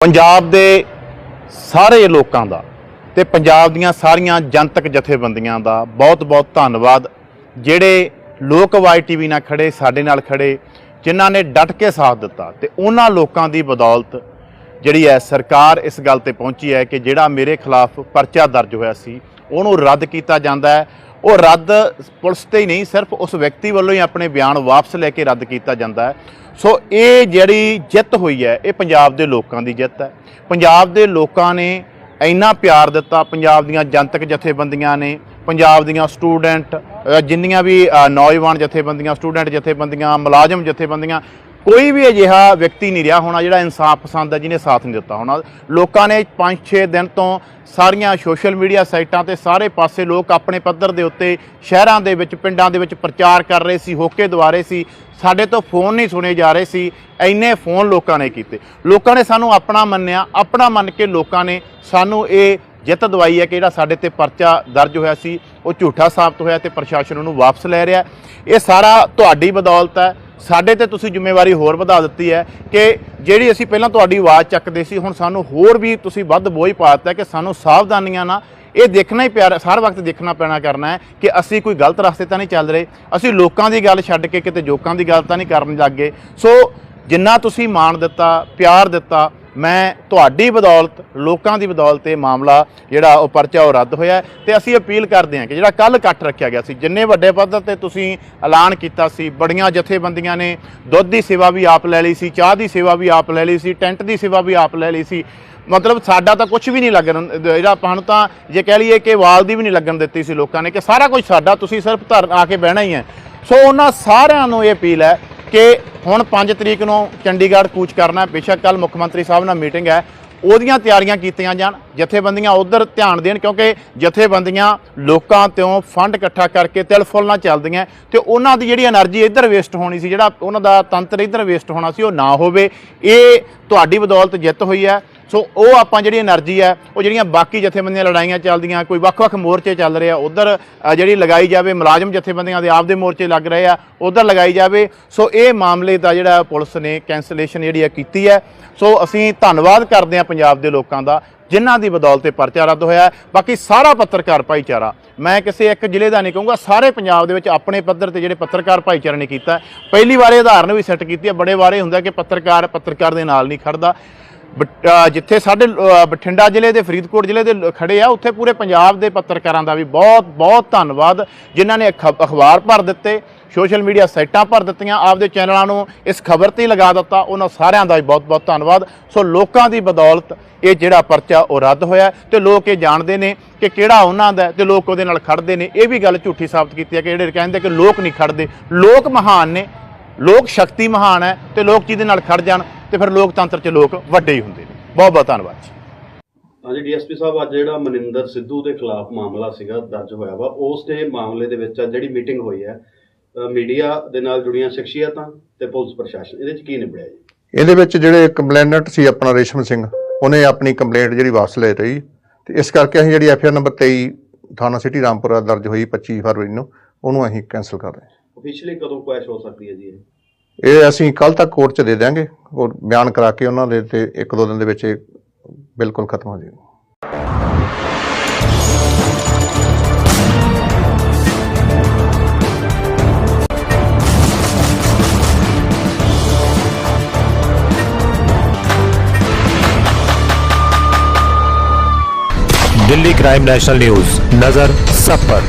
ਪੰਜਾਬ ਦੇ ਸਾਰੇ ਲੋਕਾਂ ਦਾ ਤੇ ਪੰਜਾਬ ਦੀਆਂ ਸਾਰੀਆਂ ਜਨਤਕ ਜਥੇਬੰਦੀਆਂ ਦਾ ਬਹੁਤ-ਬਹੁਤ ਧੰਨਵਾਦ। ਜਿਹੜੇ ਲੋਕ ਵਾਈ ਟੀਵੀ ਨਾਲ ਖੜੇ, ਸਾਡੇ ਨਾਲ ਖੜੇ, ਜਿਨ੍ਹਾਂ ਨੇ ਡਟ ਕੇ ਸਾਥ ਦਿੱਤਾ ਤੇ ਉਹਨਾਂ ਲੋਕਾਂ ਦੀ ਬਦੌਲਤ ਜਿਹੜੀ ਹੈ, ਸਰਕਾਰ ਇਸ ਗੱਲ ਤੇ ਪਹੁੰਚੀ ਹੈ ਕਿ ਜਿਹੜਾ ਮੇਰੇ ਖਿਲਾਫ ਪਰਚਾ ਦਰਜ ਹੋਇਆ ਸੀ, ਉਹਨੂੰ ਰੱਦ ਕੀਤਾ ਜਾਂਦਾ ਹੈ। ਉਹ ਰੱਦ ਪੁਲਿਸ ਤੇ ਹੀ ਨਹੀਂ, ਸਿਰਫ ਉਸ ਵਿਅਕਤੀ ਵੱਲੋਂ ਹੀ ਆਪਣੇ ਬਿਆਨ ਵਾਪਸ ਲੈ ਕੇ ਰੱਦ ਕੀਤਾ ਜਾਂਦਾ ਹੈ। ਸੋ ਇਹ ਜਿਹੜੀ ਜਿੱਤ ਹੋਈ ਹੈ, ਇਹ ਪੰਜਾਬ ਦੇ ਲੋਕਾਂ ਦੀ ਜਿੱਤ ਹੈ। ਪੰਜਾਬ ਦੇ ਲੋਕਾਂ ਨੇ ਇੰਨਾ ਪਿਆਰ ਦਿੱਤਾ, ਪੰਜਾਬ ਦੀਆਂ ਜਨਤਕ ਜਥੇਬੰਦੀਆਂ ਨੇ, ਪੰਜਾਬ ਦੀਆਂ ਸਟੂਡੈਂਟ ਜਿੰਨੀਆਂ ਵੀ ਨੌਜਵਾਨ ਜਥੇਬੰਦੀਆਂ, ਸਟੂਡੈਂਟ ਜਥੇਬੰਦੀਆਂ, ਮੁਲਾਜ਼ਮ ਜਥੇਬੰਦੀਆਂ ਕੋਈ ਵੀ ਅਜਿਹਾ ਵਿਅਕਤੀ ਨਹੀਂ ਰਿਹਾ ਹੋਣਾ ਜਿਹੜਾ ਇਨਸਾਫ ਪਸੰਦ ਹੈ, ਜਿਹਨੇ ਸਾਥ ਨਹੀਂ ਦਿੱਤਾ ਹੋਣਾ। ਲੋਕਾਂ ਨੇ 5-6 ਦਿਨ ਤੋਂ ਸਾਰੀਆਂ ਸੋਸ਼ਲ ਮੀਡੀਆ ਸਾਈਟਾਂ ਤੇ ਸਾਰੇ ਪਾਸੇ ਲੋਕ ਆਪਣੇ ਪੱਧਰ ਦੇ ਉੱਤੇ ਸ਼ਹਿਰਾਂ ਦੇ ਵਿੱਚ, ਪਿੰਡਾਂ ਦੇ ਵਿੱਚ ਪ੍ਰਚਾਰ ਕਰ ਰਹੇ ਸੀ, ਹੋਕੇ ਦੁਆਰੇ ਸੀ। ਸਾਡੇ ਤੋਂ ਫੋਨ ਨਹੀਂ ਸੁਣੇ ਜਾ ਰਹੇ ਸੀ ਐਨੇ ਫੋਨ ਲੋਕਾਂ ਨੇ ਕੀਤੇ। ਲੋਕਾਂ ਨੇ ਸਾਨੂੰ ਆਪਣਾ ਮੰਨਿਆ, ਆਪਣਾ ਮੰਨ ਕੇ ਲੋਕਾਂ ਨੇ ਸਾਨੂੰ ਇਹ ਜਿੱਤ ਦਵਾਈ ਹੈ ਕਿ ਜਿਹੜਾ ਸਾਡੇ ਤੇ ਪਰਚਾ ਦਰਜ ਹੋਇਆ ਸੀ, ਉਹ ਝੂਠਾ ਸਾਬਤ ਹੋਇਆ ਤੇ ਪ੍ਰਸ਼ਾਸਨ ਉਹਨੂੰ ਵਾਪਸ ਲੈ ਰਿਹਾ। ਇਹ ਸਾਰਾ ਤੁਹਾਡੀ ਬਦੌਲਤ ਹੈ। ਸਾਡੇ ਤੇ ਤੁਸੀਂ ਜ਼ਿੰਮੇਵਾਰੀ ਹੋਰ ਵਧਾ ਦਿੱਤੀ ਹੈ ਕਿ ਜਿਹੜੀ ਅਸੀਂ ਪਹਿਲਾਂ ਤੁਹਾਡੀ ਆਵਾਜ਼ ਚੱਕਦੇ ਸੀ, ਹੁਣ ਸਾਨੂੰ ਹੋਰ ਵੀ ਤੁਸੀਂ ਵੱਧ ਬੋਝ ਪਾ ਦਿੱਤਾ ਕਿ ਸਾਨੂੰ ਸਾਵਧਾਨੀਆਂ ਨਾਲ ਇਹ ਦੇਖਣਾ ਹੀ ਪਿਆ ਹਰ ਵਕਤ ਦੇਖਣਾ ਪੈਣਾ ਕਰਨਾ ਹੈ ਕਿ ਅਸੀਂ ਕੋਈ ਗਲਤ ਰਸਤੇ ਤਾਂ ਨਹੀਂ ਚੱਲ ਰਹੇ। ਅਸੀਂ ਲੋਕਾਂ ਦੀ ਗੱਲ ਛੱਡ ਕੇ ਕਿਤੇ ਜੋਕਾਂ ਦੀ ਗੱਲ ਤਾਂ ਨਹੀਂ ਕਰਨ ਲੱਗੇ ਸੋ ਜਿੰਨਾ ਤੁਸੀਂ ਮਾਣ ਦਿੱਤਾ, ਪਿਆਰ ਦਿੱਤਾ ਮੈਂ ਤੁਹਾਡੀ ਬਦੌਲਤ, ਲੋਕਾਂ ਦੀ ਬਦੌਲਤ ਇਹ ਮਾਮਲਾ ਜਿਹੜਾ ਉਹ ਪਰਚਾ ਉਹ ਰੱਦ ਹੋਇਆ ਹੈ ਤੇ ਅਸੀਂ ਅਪੀਲ ਕਰਦੇ ਹਾਂ ਕਿ ਜਿਹੜਾ ਕੱਲ ਇਕੱਠ ਰੱਖਿਆ ਗਿਆ ਸੀ, ਜਿੰਨੇ ਵੱਡੇ ਪੱਧਰ ਤੇ ਤੁਸੀਂ ਐਲਾਨ ਕੀਤਾ ਸੀ, ਬੜੀਆਂ ਜਥੇਬੰਦੀਆਂ ਨੇ ਦੁੱਧ ਦੀ ਸੇਵਾ ਵੀ ਆਪ ਲੈ ਲਈ ਸੀ, ਚਾਹ ਦੀ ਸੇਵਾ ਵੀ ਆਪ ਲੈ ਲਈ ਸੀ, ਟੈਂਟ ਦੀ ਸੇਵਾ ਵੀ ਆਪ ਲੈ ਲਈ ਸੀ, ਮਤਲਬ ਸਾਡਾ ਤਾਂ ਕੁਝ ਵੀ ਨਹੀਂ ਲੱਗਣ ਜਿਹੜਾ ਆਪਾਂ ਨੂੰ ਤਾਂ ਜੇ ਕਹਿ ਲਈਏ ਕਿ ਵਾਲ ਦੀ ਵੀ ਨਹੀਂ ਲੱਗਣ ਦਿੱਤੀ ਸੀ ਲੋਕਾਂ ਨੇ ਕਿ ਸਾਰਾ ਕੁਝ ਸਾਡਾ, ਤੁਸੀਂ ਸਿਰਫ ਧਰ ਆ ਕੇ ਬਹਿਣਾ ਹੀ ਹੈ। ਸੋ ਉਹਨਾਂ ਸਾਰਿਆਂ ਨੂੰ ਇਹ ਅਪੀਲ ਹੈ ਕਿ ਹੁਣ 5 ਤਰੀਕ ਨੂੰ ਚੰਡੀਗੜ੍ਹ ਕੂਚ ਕਰਨਾ ਹੈ। ਬੇਸ਼ੱਕ ਕੱਲ ਮੁੱਖ ਮੰਤਰੀ ਸਾਹਿਬ ਨਾਲ ਮੀਟਿੰਗ ਹੈ। ਉਹਦੀਆਂ ਤਿਆਰੀਆਂ ਕੀਤੀਆਂ ਜਾਣ। ਜਥੇਬੰਦੀਆਂ ਉਧਰ ਧਿਆਨ ਦੇਣ ਕਿਉਂਕਿ ਜਥੇਬੰਦੀਆਂ ਲੋਕਾਂ ਤੋਂ ਫੰਡ ਇਕੱਠਾ ਕਰਕੇ ਤਿਲ ਫੁੱਲ ਨਾਲ ਚੱਲਦੀਆਂ ਤੇ ਉਹਨਾਂ ਦੀ ਜਿਹੜੀ એનર્ਜੀ ਇੱਧਰ ਵੇਸਟ ਹੋਣੀ ਸੀ, ਜਿਹੜਾ ਉਹਨਾਂ ਦਾ ਤੰਤਰ ਇੱਧਰ ਵੇਸਟ ਹੋਣਾ ਸੀ, ਉਹ ਨਾ ਹੋਵੇ। ਇਹ ਤੁਹਾਡੀ ਬਦੌਲਤ ਜਿੱਤ ਹੋਈ ਹੈ। ਸੋ ਉਹ ਆਪਾਂ ਜਿਹੜੀ એનર્ਜੀ ਹੈ, ਉਹ ਜਿਹੜੀਆਂ ਬਾਕੀ ਜਥੇਬੰਦੀਆਂ ਲੜਾਈਆਂ ਚੱਲਦੀਆਂ, ਕੋਈ ਵੱਖ-ਵੱਖ ਮੋਰਚੇ ਚੱਲ ਰਹੇ ਆ, ਉਧਰ ਜਿਹੜੀ ਲਗਾਈ ਜਾਵੇ, ਮੁਲਾਜ਼ਮ ਜਥੇਬੰਦੀਆਂ ਦੇ ਆਪਦੇ ਮੋਰਚੇ ਲੱਗ ਰਹੇ ਆ, ਉਧਰ ਲਗਾਈ ਜਾਵੇ। ਸੋ ਇਹ ਮਾਮਲੇ ਦਾ ਜਿਹੜਾ ਪੁਲਿਸ ਨੇ ਕੈਂਸਲੇਸ਼ਨ ਜਿਹੜੀ ਆ ਕੀਤੀ ਹੈ। ਸੋ ਅਸੀਂ ਧੰਨਵਾਦ ਕਰਦੇ ਆ ਪੰਜਾਬ ਦੇ ਲੋਕਾਂ ਦਾ, ਜਿਨ੍ਹਾਂ ਦੀ ਬਦੌਲਤ ਤੇ ਪਰਚਾ ਰੱਦ ਹੋਇਆ ਬਾਕੀ ਸਾਰਾ ਪੱਤਰਕਾਰ ਭਾਈਚਾਰਾ, ਮੈਂ ਕਿਸੇ ਇੱਕ ਜ਼ਿਲ੍ਹੇ ਦਾ ਨਹੀਂ ਕਹੂੰਗਾ, ਸਾਰੇ ਪੰਜਾਬ ਦੇ ਵਿੱਚ ਆਪਣੇ ਪੱਧਰ ਤੇ ਜਿਹੜੇ ਪੱਤਰਕਾਰ ਭਾਈਚਾਰੇ ਨੇ ਕੀਤਾ ਪਹਿਲੀ ਵਾਰ ਇਹ ਉਦਾਹਰਨ ਵੀ ਸੈੱਟ ਕੀਤੀ ਹੈ, ਬੜੇ ਵਾਰੇ ਹੁੰਦਾ ਕਿ ਪੱਤਰਕਾਰ ਪੱਤਰਕਾਰ ਦੇ ਨਾਲ ਨਹੀਂ ਖੜਦਾ। ਜਿੱਥੇ ਸਾਡੇ ਬਠਿੰਡਾ ਜ਼ਿਲ੍ਹੇ ਦੇ, ਫਰੀਦਕੋਟ ਜ਼ਿਲ੍ਹੇ ਦੇ ਲ- ਖੜੇ ਆ, ਉੱਥੇ ਪੂਰੇ ਪੰਜਾਬ ਦੇ ਪੱਤਰਕਾਰਾਂ ਦਾ ਵੀ ਬਹੁਤ ਬਹੁਤ ਧੰਨਵਾਦ, ਜਿਨ੍ਹਾਂ ਨੇ ਅਖ- ਅਖਬਾਰ ਭਰ ਦਿੱਤੇ, ਸੋਸ਼ਲ ਮੀਡੀਆ ਸਾਈਟਾਂ ਭਰ ਦਿੱਤੀਆਂ, ਆਪਦੇ ਚੈਨਲਾਂ ਨੂੰ ਇਸ ਖਬਰ ਤੇ ਹੀ ਲਗਾ ਦਿੱਤਾ, ਉਹਨਾਂ ਸਾਰਿਆਂ ਦਾ ਵੀ ਬਹੁਤ ਬਹੁਤ ਧੰਨਵਾਦ। ਸੋ ਲੋਕਾਂ ਦੀ ਬਦੌਲਤ ਇਹ ਜਿਹੜਾ ਪਰਚਾ ਉਹ ਰੱਦ ਹੋਇਆ ਤੇ ਲੋਕ ਇਹ ਜਾਣਦੇ ਨੇ ਕਿ ਕਿਹੜਾ ਉਹਨਾਂ ਦਾ ਹੈ ਤੇ ਲੋਕ ਉਹਦੇ ਨਾਲ ਖੜਦੇ ਨੇ। ਇਹ ਵੀ ਗੱਲ ਝੂਠੀ ਸਾਬਤ ਕੀਤੀ ਹੈ ਕਿ ਜਿਹੜੇ ਕਹਿੰਦੇ ਕਿ ਲੋਕ ਨਹੀਂ ਖੜਦੇ ਲੋਕ ਮਹਾਨ ਨੇ, ਲੋਕ ਸ਼ਕਤੀ ਮਹਾਨ ਹੈ ਤੇ ਲੋਕ ਜਿਹਦੇ ਨਾਲ ਖੜ ਜਾਣ ਤੇ ਫਿਰ ਲੋਕਤੰਤਰ 'ਚ ਲੋਕ ਵੱਡੇ ਹੀ ਹੁੰਦੇ ਨੇ। ਬਹੁਤ ਬਹੁਤ ਧੰਨਵਾਦ ਜੀ। ਹਾਂਜੀ ਡੀਐਸਪੀ ਸਾਹਿਬ ਅੱਜ ਜਿਹੜਾ ਮਨਿੰਦਰ ਸਿੱਧੂ ਦੇ ਖਿਲਾਫ ਮਾਮਲਾ ਸੀਗਾ ਦਰਜ ਹੋਇਆ ਵਾ ਉਸ ਦੇ ਮਾਮਲੇ ਦੇ ਵਿੱਚ ਅੱਜ ਜਿਹੜੀ ਮੀਟਿੰਗ ਹੋਈ ਹੈ ਮੀਡੀਆ ਦੇ ਨਾਲ ਜੁੜੀਆਂ ਸ਼ਖਸੀਅਤਾਂ ਤੇ ਪੁਲਿਸ ਪ੍ਰਸ਼ਾਸਨ ਇਹਦੇ ਚ ਕੀ ਨਿਬੜਿਆ ਜੀ? ਇਹਦੇ ਵਿੱਚ ਜਿਹੜੇ ਕੰਪਲੇਨੈਂਟ ਸੀ ਆਪਣਾ ਰੇਸ਼ਮ ਸਿੰਘ ਉਹਨੇ ਆਪਣੀ ਕੰਪਲੇਂਟ ਜਿਹੜੀ ਵਾਪਸ ਲੈ ਰਹੀ ਤੇ ਇਸ ਕਰਕੇ ਅਸੀਂ ਜਿਹੜੀ ਐਫਆਰ ਨੰਬਰ 23 ਥਾਣਾ ਸਿਟੀ ਰਾਮਪੁਰਾ ਦਰਜ ਹੋਈ 25 ਫਰਵਰੀ ਨੂੰ ਉਹਨੂੰ ਅਸੀਂ ਕੈਨਸਲ ਕਰ ਰਹੇ ਹਾਂ। ਅਫੀਸ਼ੀਅਲੀ ਕਦੋਂ ਕੁਐਸ਼ ਹੋ ਸਕਦੀ ਹੈ ਜੀ ਇਹ? ਇਹ ਅਸੀਂ ਕੱਲ ਤੱਕ ਕੋਰਟ 'ਚ ਦੇ ਦਿਆਂਗੇ ਔਰ ਬਿਆਨ ਕਰਾ ਕੇ ਉਹਨਾਂ ਦੇ ਤੇ ਇੱਕ ਦੋ ਦਿਨ ਦੇ ਵਿੱਚ ਇਹ ਬਿਲਕੁਲ ਖਤਮ ਹੋ ਜਾਏਗਾ दिल्ली क्राइम नेशनल न्यूज नजर सब पर